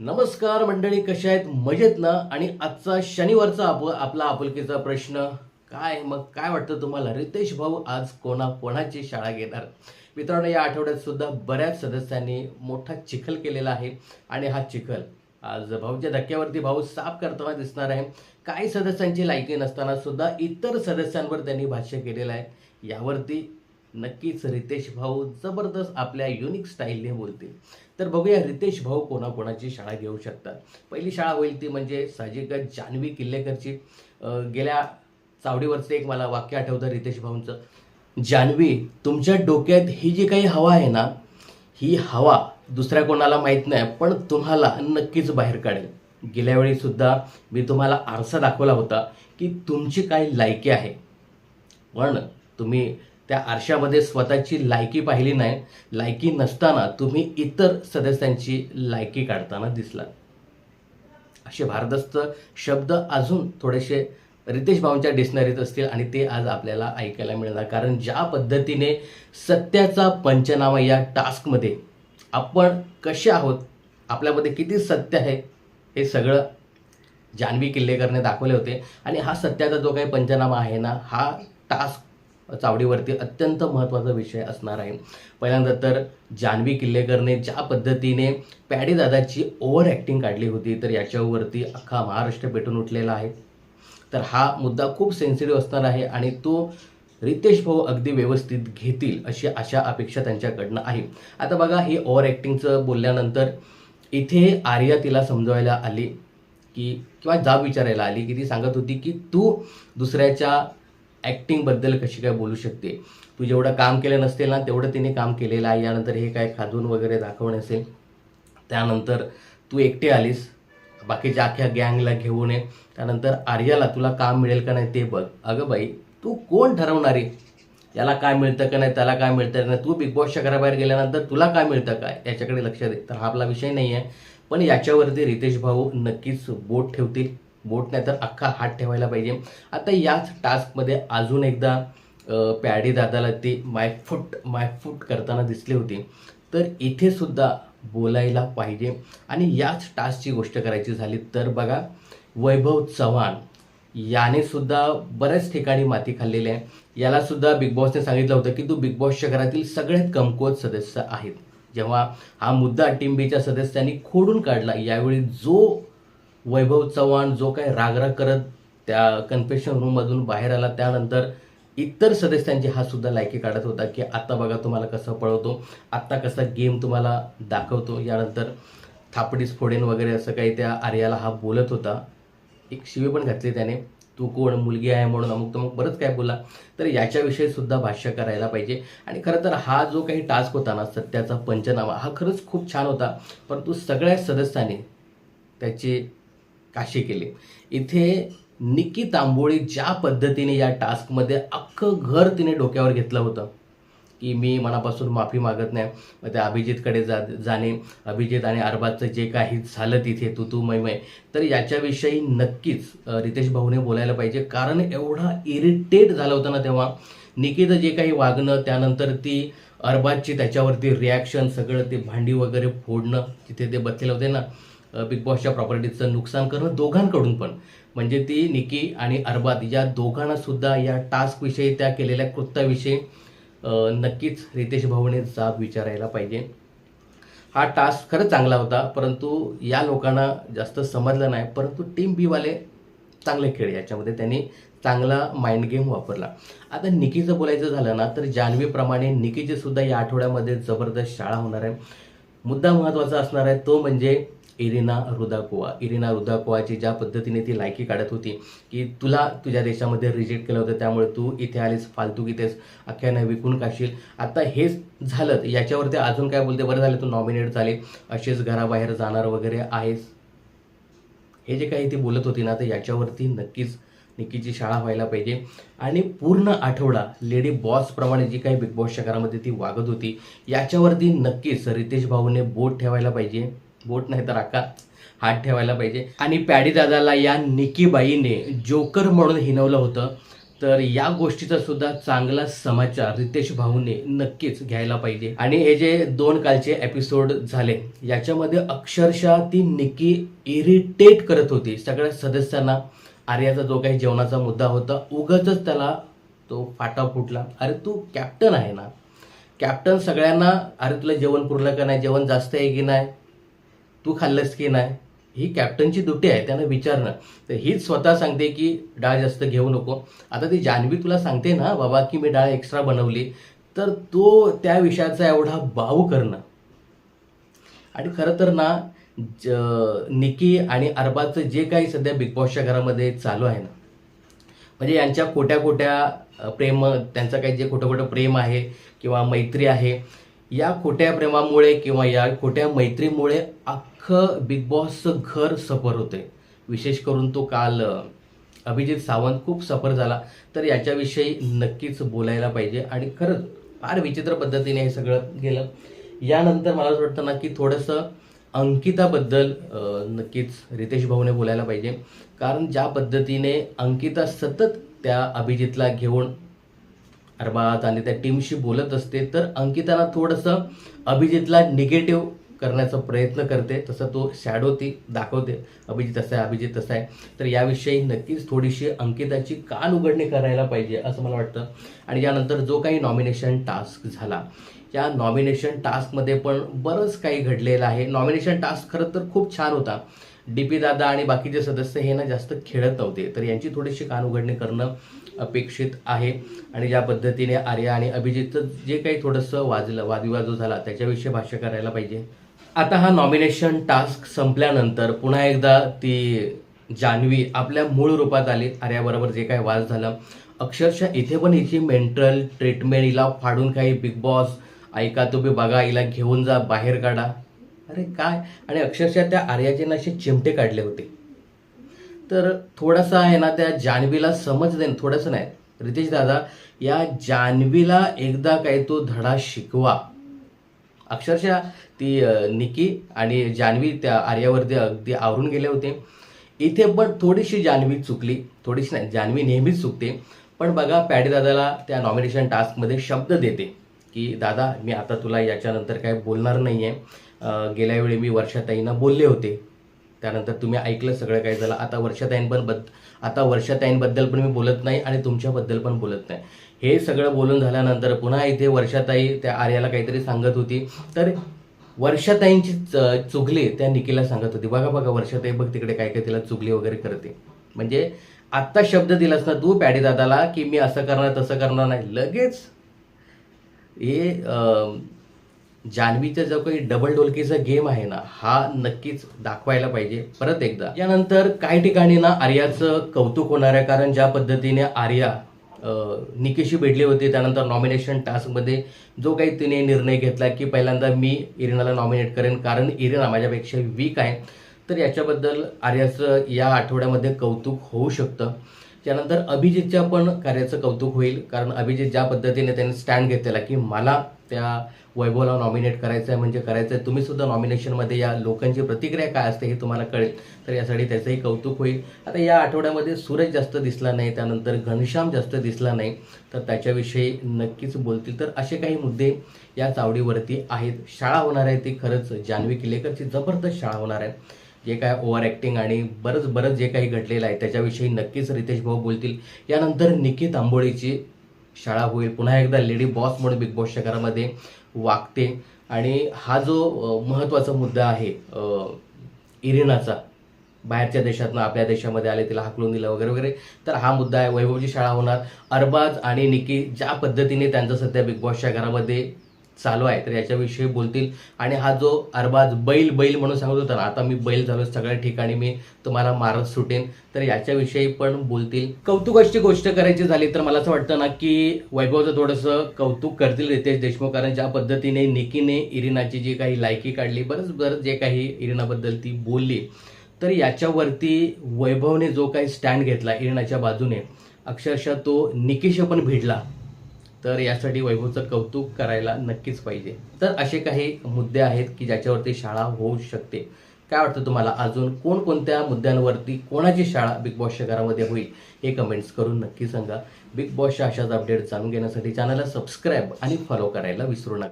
नमस्कार मंडळी कशा आहेत? मजेत ना? आणि आजचा शनिवारचा आप आपला आपुलकीचा प्रश्न काय? मग काय वाटतं तुम्हाला? रितेश भाऊ आज कोणा कोणाची शाळा घेणार? मित्रांनो या आठवड्यात सुद्धा बऱ्याच सदस्यांनी मोठा चिखल केलेला आहे. आणि हा चिखल आज भाऊच्या धक्क्यावरती भाऊ साफ करताना दिसणार आहे. काही सदस्यांची लायकी नसताना सुद्धा इतर सदस्यांवर त्यांनी भाष्य केलेलं आहे. यावरती नक्कीच रितेश भाऊ जबरदस्त आपल्या युनिक स्टाईलने बोलतील. तर बघूया रितेश भाऊ कोणाकोणाची शाळा घेऊ शकतात. पहिली शाळा होईल ती म्हणजे साहजिकच जान्हवी किल्लेकरची. गेल्या चावडीवरचं एक मला वाक्य आठवतं रितेश भाऊंचं. जान्हवी तुमच्या डोक्यात ही जी काही हवा आहे ना ही हवा दुसऱ्या कोणाला माहीत नाही पण तुम्हाला नक्कीच बाहेर काढेल. गेल्या वेळीसुद्धा मी तुम्हाला आरसा दाखवला होता की तुमची काय लायकी आहे. पण तुम्ही त्या आरशामध्ये स्वतःची लायकी पाहिली नाही. लायकी नसताना तुम्ही इतर सदस्यांची लायकी काढताना दिसला असे भारदस्त शब्द अजून थोडेसे रितेश भाऊंच्या डिक्शनरीत असतील आणि ते आज आपल्याला ऐकायला मिळणार. कारण ज्या पद्धतीने सत्याचा पंचनामा या टास्कमध्ये आपण कसे आहोत आपल्यामध्ये किती सत्य आहे हे सगळं जान्हवी किल्लेकरने दाखवले होते. आणि हा सत्याचा जो काही पंचनामा आहे ना हा टास्क चावडीवरती अत्यंत महत्त्वाचा विषय असणार आहे. पहिल्यांदा तर जान्हवी किल्लेकरने ज्या पद्धतीने पॅडी दादाची ओव्हर ॲक्टिंग काढली होती तर याच्यावरती अख्खा महाराष्ट्र पेटून उठलेला आहे. तर हा मुद्दा खूप सेन्सिटिव्ह असणार आहे आणि तो रितेश भाऊ अगदी व्यवस्थित घेतील अशी आशा अपेक्षा त्यांच्याकडनं आहे. आता बघा हे ओव्हर ॲक्टिंगचं बोलल्यानंतर इथे आर्या तिला समजवायला आली की किंवा जाब विचारायला आली की ती सांगत होती की तू दुसऱ्याच्या ॲक्टिंगबद्दल कशी काय बोलू शकते? तू जेवढं काम केलं नसतील ना तेवढं तिने काम केलेलं आहे. यानंतर हे काय खाजून वगैरे दाखवणे असेल त्यानंतर तू एकटे आलीस. बाकीच्या अख्ख्या गँगला घेऊन ये. त्यानंतर आर्याला तुला काम मिळेल का नाही ते बघ. अगं बाई तू कोण ठरवणारी? याला काय मिळतं का नाही त्याला काय मिळतं का नाही? तू बिग बॉसच्या घराबाहेर गेल्यानंतर तुला काय मिळतं काय? याच्याकडे लक्ष दे. तर हा आपला विषय नाही आहे पण याच्यावरती रितेश भाऊ नक्कीच बोट ठेवतील. बोट नाही तर अख्खा हात ठेवायला पाहिजे. आता याच टास्कमध्ये अजून एकदा प्याडी दादाला ती माय फूट माय फूट करताना दिसली होती. तर इथे सुद्धा बोलायला पाहिजे. आणि याच टास्कची गोष्ट करायची झाली तर बघा वैभव चव्हाण याने सुद्धा बऱ्याच ठिकाणी माती खाल्लेली आहे. याला सुद्धा बिग बॉसने सांगितलं होतं की तू बिग बॉसच्या घरातील सगळ्यात कमकुवत सदस्य आहेत जेव्हा हा मुद्दा टीम बीच्या सदस्यांनी खोडून काढला यावेळी जो वैभव चव्हाण जो काही रागराग करत त्या कन्फेशन रूममधून बाहेर आला त्यानंतर इतर सदस्यांची हा सुद्धा लायकी काढत होता की आत्ता बघा तुम्हाला कसं पळवतो आत्ता कसा गेम तुम्हाला दाखवतो. यानंतर थापडीस फोडेन वगैरे असं काही त्या आर्याला हा बोलत होता. एक शिवी पण घातली त्याने. तू कोण? मुलगी आहे म्हणून अमुक तमुक बरंच काय बोला तर याच्याविषयी सुद्धा भाष्य करायला पाहिजे. आणि खरं तर हा जो काही टास्क होता ना सत्याचा पंचनामा हा खरंच खूप छान होता. परंतु सगळ्या सदस्यांनी त्याची काशी केले. इथे निकी तांबोळी ज्या पद्धतीने या टास्कमध्ये अख्खं घर तिने डोक्यावर घेतलं होतं. की मी मनापासून माफी मागत नाही. मग त्या अभिजितकडे जा जाणे. अभिजित आणि अरबाजचं जे काही झालं तिथे तू तू मै तर याच्याविषयी नक्कीच रितेश भाऊने बोलायला पाहिजे. कारण एवढा इरिटेट झालं होतं ना तेव्हा निकीचं जे काही वागणं त्यानंतर ती अरबाजची त्याच्यावरती रिॲक्शन सगळं ते भांडी वगैरे फोडणं तिथे ते बसलेले होते ना बिग बॉसच्या प्रॉपर्टीचं नुकसान करणं दोघांकडून पण. म्हणजे ती निकी आणि अरबाद या दोघांना सुद्धा या टास्कविषयी त्या केलेल्या कृत्याविषयी नक्कीच रितेश भाऊने जाब विचारायला पाहिजे. हा टास्क खरंच चांगला होता परंतु या लोकांना जास्त समजलं नाही परंतु टीम बीवाले चांगले खेळ याच्यामध्ये त्यांनी चांगला माइंड गेम वापरला. आता निकीचं बोलायचं झालं ना तर जान्हवीप्रमाणे निकीची सुद्धा या आठवड्यामध्ये जबरदस्त शाळा होणार आहे. मुद्दा महत्त्वाचा असणार आहे तो म्हणजे इरिना रुदाकोवा. इरिना रुदाकोवाची ज्या पद्धतीने ती लायकी काढत होती की तुला तुझ्या देशामध्ये रिजेक्ट केलं होतं त्यामुळे तू इथे आलीस फालतू इथेच अख्ख्यानं विकून काशील आता हेच झालं याच्यावरती अजून काय बोलते? बरं झालं तू नॉमिनेट झाले असेच घराबाहेर जाणार वगैरे आहेस. हे जे काही ती बोलत होती ना तर याच्यावरती नक्कीच निकीची शाळा व्हायला पाहिजे. आणि पूर्ण आठवडा लेडी बॉसप्रमाणे जी काही बिग बॉसच्या घरामध्ये ती वागत होती याच्यावरती नक्कीच रितेश भाऊने बोट ठेवायला पाहिजे. बोट नाही तर आका हात ठेवायला पाहिजे. आणि पॅडी दादाला या निकीबाईने जोकर म्हणून हिनवलं होतं. तर या गोष्टीचा सुद्धा चांगला समाचार रितेश भाऊने नक्कीच घ्यायला पाहिजे. आणि हे जे दोन कालचे एपिसोड झाले याच्यामध्ये अक्षरशः ती निकी इरिटेट करत होती. सगळ्या सदस्यांना आर्याचा जो काही जेवणाचा मुद्दा होता उगाच त्याला तो फाटा फुटला. अरे तू कॅप्टन आहे ना. कॅप्टन सगळ्यांना अरे तुला जेवण पुरलं का नाही? जेवण जास्त आहे की नाही? तू खाल्लंस की नाही? ही कॅप्टनची दुटी आहे त्यांना विचारणं. तर हीच स्वतः सांगते की डाळ जास्त घेऊ नको. आता ती जान्हवी तुला सांगते ना बाबा की मी डाळ एक्स्ट्रा बनवली. तर तो त्या विषयाचा एवढा बाऊ करणं. आणि खरं तर ना ज निकी आणि अरबाचं जे काही सध्या बिग बॉसच्या घरामध्ये चालू आहे ना म्हणजे यांच्या खोट्या खोट्या प्रेम त्यांचं काही जे खोटं खोटं प्रेम आहे किंवा मैत्री आहे या खोट्या प्रेमामुळे किंवा या खोट्या मैत्रीमुळे अख्खं बिग बॉसचं घर सफर होते विशेष करून तो काल अभिजित सावंत खूप सफर झाला. तर याच्याविषयी नक्कीच बोलायला पाहिजे. आणि खरंच फार विचित्र पद्धतीने हे सगळं गेलं यानंतर मला असं वाटतं ना की थोडंसं अंकिताबद्दल नक्कीच रितेश भाऊने बोलायला पाहिजे. कारण ज्या पद्धतीने अंकिता सतत त्या अभिजितला घेऊन अरबाज आणि त्या टीमशी बोलत असते. तर अंकिताला थोडंसं अभिजितला निगेटिव्ह करण्याचा प्रयत्न करते. तसं तो शॅडो ती दाखवते. अभिजित असं आहे अभिजित तसं आहे. तर याविषयी नक्कीच थोडीशी अंकिताची कान उघडणी करायला पाहिजे असं मला वाटतं. आणि यानंतर जो काही नॉमिनेशन टास्क झाला. या नॉमिनेशन टास्कमध्ये पण बरंच काही घडलेलं आहे. नॉमिनेशन टास्क खरं तर खूप छान होता. डी पी दादा आणि बाकीचे सदस्य हे ना जास्त खेळत नव्हते. तर यांची थोडीशी कान उघडणी करणं अपेक्षित आहे. आणि ज्या पद्धतीने आर्या आणि अभिजितचं जे काही थोडंसं वाजलं वादविवाद जो झाला त्याच्याविषयी भाष्य करायला पाहिजे. आता हा नॉमिनेशन टास्क संपल्यानंतर पुन्हा एकदा ती जान्हवी आपल्या मूळ रूपात आली. आर्याबरोबर जे काही वाद झालं अक्षरशः इथे पण हिची मेंटल ट्रीटमेंट हिला फाडून काही बिग बॉस ऐका तुम्ही बघा हिला घेऊन जा बाहेर काढा. अरे काय? आणि अक्षरशः त्या आर्याचे ना असे चिमटे काढले होते. तर थोडासा आहे ना त्या जान्हवीला समज दे थोडंसं नाही. रितेश दादा या जान्हवीला एकदा काही तो धडा शिकवा. अक्षरशः ती निकी आणि जान्हवी त्या आर्यावरती अगदी आवरून गेले होते. इथे पण थोडीशी जान्हवी चुकली. थोडीशी नाही जान्हवी नेहमीच चुकते. पण बघा पॅडी दादाला त्या नॉमिनेशन टास्कमध्ये शब्द देते. की दादा मी आता तुला याच्यानंतर काय बोलणार नाही आहे गेल्या वेळी मी वर्षाताईंना बोलले होते. त्यानंतर तुम्ही ऐकलं सगळं काय झालं. आता वर्षाताईंबद्दल बद्द आता वर्षाताईंबद्दल पण मी बोलत नाही आणि तुमच्याबद्दल पण बोलत नाही. हे सगळं बोलून झाल्यानंतर पुन्हा इथे वर्षाताई त्या आर्याला काहीतरी सांगत होती. तर वर्षाताईंची च- चुगली त्या निकीला सांगत होती. बघा बघा वर्षाताई बघ तिकडे काय काय तिला चुगली वगैरे करते. म्हणजे आत्ता शब्द दिलास ना तू पॅडी दादाला की मी असं करणार तसं करणार नाही. लगेच हे जान्हवीचा जो काही डबल डोलकीचा गेम आहे ना हा नक्कीच दाखवायला पाहिजे. परत एकदा यानंतर काही ठिकाणी ना आर्याचं कौतुक होणार आहे. कारण ज्या पद्धतीने आर्या निकेशी निकीशी भेटली होती त्यानंतर नॉमिनेशन टास्कमध्ये जो काही तिने निर्णय घेतला की पहिल्यांदा मी इरिनाला नॉमिनेट करेन. कारण इरिना माझ्यापेक्षा वीक आहे. तर याच्याबद्दल आर्याचं या आठवड्यामध्ये कौतुक होऊ शकतं. त्यानंतर अभिजितच्या पण कार्याचं कौतुक होईल. कारण अभिजित ज्या पद्धतीने त्याने स्टँड घेतलेला की मला त्या वैभवला नॉमिनेट करायचं आहे म्हणजे करायचं आहे तुम्ही सुद्धा नॉमिनेशनमध्ये या लोकांची प्रतिक्रिया काय असते हे तुम्हाला कळेल. तर यासाठी त्याचंही कौतुक होईल. आता या आठवड्यामध्ये सूरज जास्त दिसला नाही त्यानंतर घनश्याम जास्त दिसला नाही. तर त्याच्याविषयी नक्कीच बोलतील. तर असे काही मुद्दे या चावडीवरती आहेत. शाळा होणार आहे ती खरंच. जान्हवी किल्लेकरची जबरदस्त शाळा होणार आहे. जे काय ओव्हर ॲक्टिंग आणि बरंच बरंच जे काही घडलेलं आहे त्याच्याविषयी नक्कीच रितेश भाऊ बोलतील. यानंतर निकित तांबोळीची शाळा होईल. पुन्हा एकदा लेडी बॉस म्हणून बिग बॉसच्या घरामध्ये वागते. आणि हा जो महत्त्वाचा मुद्दा आहे इरिनाचा बाहेरच्या देशातनं आपल्या देशामध्ये आले तिला हाकलून दिलं वगैरे वगैरे तर हा मुद्दा आहे. वैभवची शाळा होणार. अरबाज आणि निकी ज्या पद्धतीने त्यांचं सध्या बिग बॉसच्या घरामध्ये चालू आहे तर याच्याविषयी बोलतील. आणि हा जो अरबाज बैल बैल म्हणून सांगत होता ना आता मी बैल झालो सगळ्या ठिकाणी मी तुम्हाला मारत सुटेन. तर याच्याविषयी पण बोलतील. कौतुकाची गोष्ट करायची झाली तर मला असं वाटतं ना की वैभवचं थोडंसं कौतुक करतील रितेश देशमुख कारण ज्या पद्धतीने निकीने इरिनाची जी काही लायकी काढली बरंच बरंच जे काही इरिनाबद्दल ती बोलली तर याच्यावरती वैभवने जो काही स्टँड घेतला इरिनाच्या बाजूने अक्षरशः तो निकीश पण भिडला. तर यासाठी वैभवचं कौतुक करायला नक्कीच पाहिजे. तर असे काही मुद्दे आहेत की ज्याच्यावरती शाळा होऊ शकते. काय वाटतं तुम्हाला? अजून कोणकोणत्या मुद्द्यांवरती कोणाची शाळा बिग बॉसच्या घरामध्ये होईल हे कमेंट्स करून नक्की सांगा. बिग बॉसच्या अशाच अपडेट जाणून घेण्यासाठी चॅनलला सबस्क्राईब आणि फॉलो करायला विसरू नका.